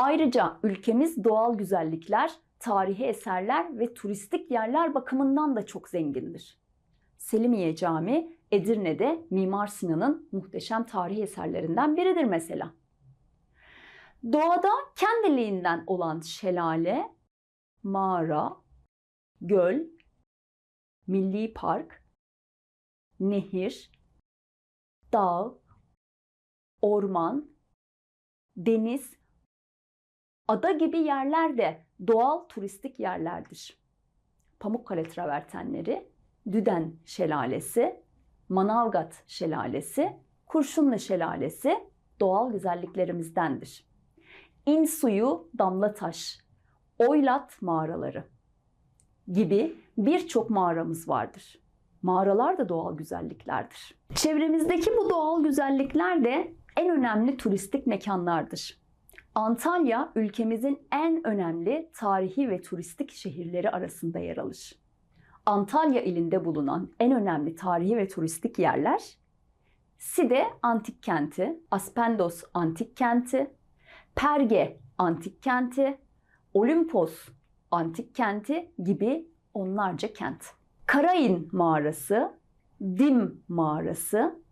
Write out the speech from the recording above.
Ayrıca ülkemiz doğal güzellikler, tarihi eserler ve turistik yerler bakımından da çok zengindir. Selimiye Camii Edirne'de Mimar Sinan'ın muhteşem tarihi eserlerinden biridir mesela. Doğada kendiliğinden olan şelale, mağara, göl, milli park, nehir, dağ, orman, deniz, ada gibi yerler de doğal turistik yerlerdir. Pamukkale travertenleri, Düden Şelalesi, Manavgat Şelalesi, Kurşunlu Şelalesi doğal güzelliklerimizdendir. İnsuyu Damlataş, Oylat mağaraları gibi birçok mağaramız vardır. Mağaralar da doğal güzelliklerdir. Çevremizdeki bu doğal güzellikler de en önemli turistik mekanlardır. Antalya ülkemizin en önemli tarihi ve turistik şehirleri arasında yer alır. Antalya ilinde bulunan en önemli tarihi ve turistik yerler Side Antik Kenti, Aspendos Antik Kenti, Perge Antik Kenti, Olimpos Antik Kenti gibi onlarca kent. Karain Mağarası, Dim Mağarası,